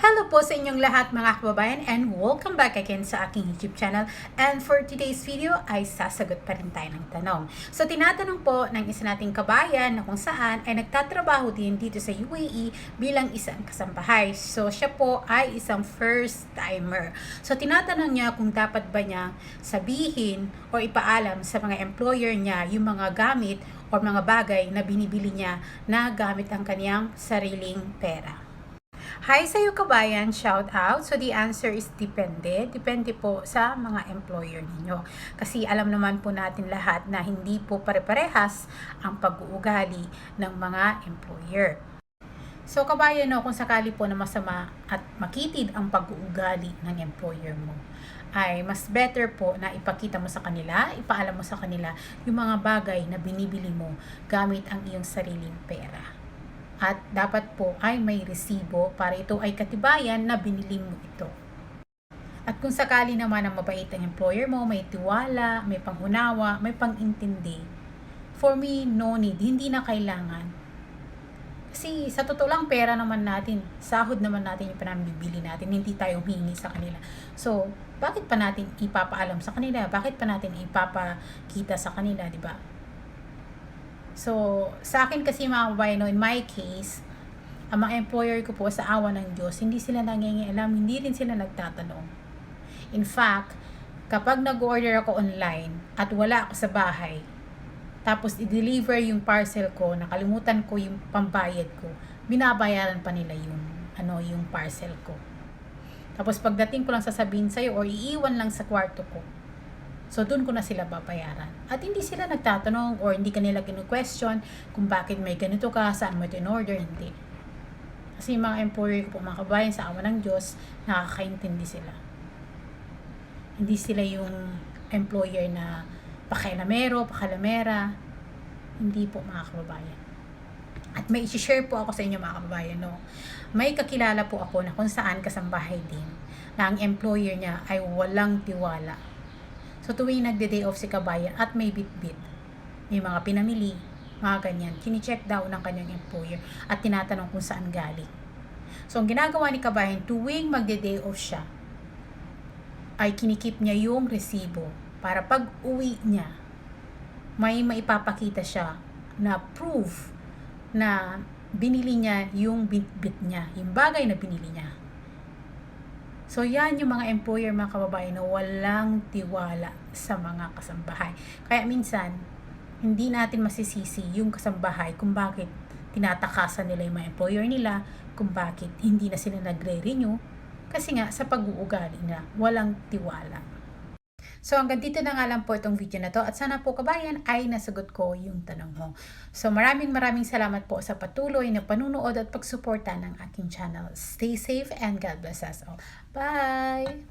Hello po sa inyong lahat mga kababayan and welcome back again sa aking YouTube channel. And for today's video ay sasagot pa rin tayo ng tanong. So tinatanong po ng isa nating kabayan na kung saan ay nagtatrabaho din dito sa UAE bilang isang kasambahay. So siya po ay isang first timer. So tinatanong niya kung dapat ba niya sabihin o ipaalam sa mga employer niya yung mga gamit o mga bagay na binibili niya na gamit ang kaniyang sariling pera. Hi sa iyo kabayan, shout out. So the answer is depende. Depende po sa mga employer ninyo. Kasi alam naman po natin lahat na hindi po pare-parehas ang pag-uugali ng mga employer. So kabayan, no, kung sakali po na masama at makitid ang pag-uugali ng employer mo, ay mas better po na ipakita mo sa kanila, ipaalam mo sa kanila yung mga bagay na binibili mo gamit ang iyong sariling pera at dapat po ay may resibo para ito ay katibayan na binili mo ito. At kung sakali naman ang mabait ang employer mo, may tiwala, may pangunawa, may pangintindi, for me, no need, hindi na kailangan. Kasi sa totoo lang, pera naman natin, sahod naman natin yung pinamibili natin, hindi tayo humingi sa kanila. So, bakit pa natin ipapaalam sa kanila? Bakit pa natin ipapakita sa kanila, di ba? So, sa akin kasi mga kababayan, in my case, ang mga employer ko po sa awa ng Diyos, hindi sila nangingialam, hindi rin sila nagtatanong. In fact, kapag nag-order ako online at wala ako sa bahay, tapos i-deliver yung parcel ko, nakalimutan ko yung pambayad ko, binabayaran pa nila yung, ano, yung parcel ko. Tapos pagdating ko lang sasabihin sa'yo or iiwan lang sa kwarto ko, So, doon ko na sila babayaran. At hindi sila nagtatanong or hindi kanila kinu-question kung bakit may ganito ka, saan mo ito in-order, hindi. Kasi yung mga employer ko po, mga kabayan sa awa ng Diyos, nakakaintindi sila. Hindi sila yung employer na pakailamero, pakalamera. Hindi po mga kababayan. At may isi-share po ako sa inyo mga kababayan, no? May kakilala po ako na kung saan kasambahay din na ang employer niya ay walang tiwala So tuwing nagde-day off si kabayan at may bit-bit, may mga pinamili, mga ganyan, kini-check daw ng kanyang employer at tinatanong kung saan galing. So ang ginagawa ni kabayan, tuwing magde-day off siya, ay kinikip niya yung resibo para pag uwi niya, may maipapakita siya na proof na binili niya yung bit-bit niya, yung bagay na binili niya. So, yan yung mga employer, mga kababayan, na walang tiwala sa mga kasambahay. Kaya minsan, hindi natin masisisi yung kasambahay kung bakit tinatakasan nila yung mga employer nila, kung bakit hindi na sila nagre-renew, kasi nga sa pag-uugali na walang tiwala. So hanggang dito na nga lang po itong video na to at sana po kabayan ay nasagot ko yung tanong mo. So maraming maraming salamat po sa patuloy na panunood at pagsuporta ng aking channel. Stay safe and God bless us all. Bye!